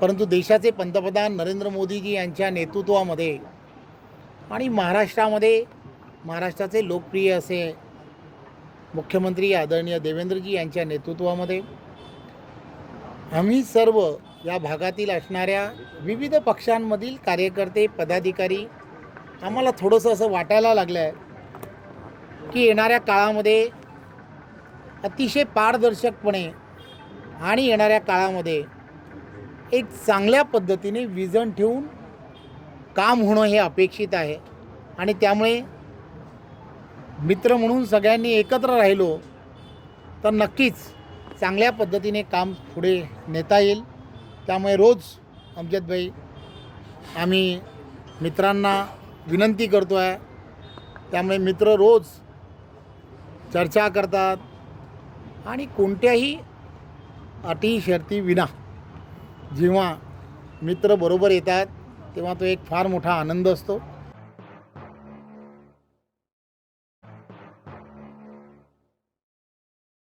परंतु देशाचे पंतप्रधान नरेंद्र मोदीजी यांच्या नेतृत्वामध्ये आणि महाराष्ट्रामध्ये महाराष्ट्राचे लोकप्रिय असे मुख्यमंत्री आदरणीय देवेंद्रजी यांच्या नेतृत्वामध्ये आम्ही सर्व या भागातील असणाऱ्या विविध पक्षांमधील कार्यकर्ते पदाधिकारी आम्हाला थोडंसं असं वाटायला लागलं आहे की येणाऱ्या काळामध्ये अतिशय पारदर्शकपणे आणि येणाऱ्या काळामध्ये एक चांगल्या पद्धतीने विजन ठेवून काम होणं हे अपेक्षित आहे. आणि त्यामुळे मित्र म्हणून सगळ्यांनी एकत्र राहिलो तर नक्कीच चांगल्या पद्धतीने काम पुढे नेता येईल. त्यामुळे रोज अमजदभाई आम्ही मित्रांना विनंती करतो आहे त्यामुळे मित्र रोज चर्चा करतात. आणि कोणत्याही अटी शर्ती विना. जेव्हा मित्र बरोबर येतात तेव्हा तो एक फार मोठा आनंद असतो.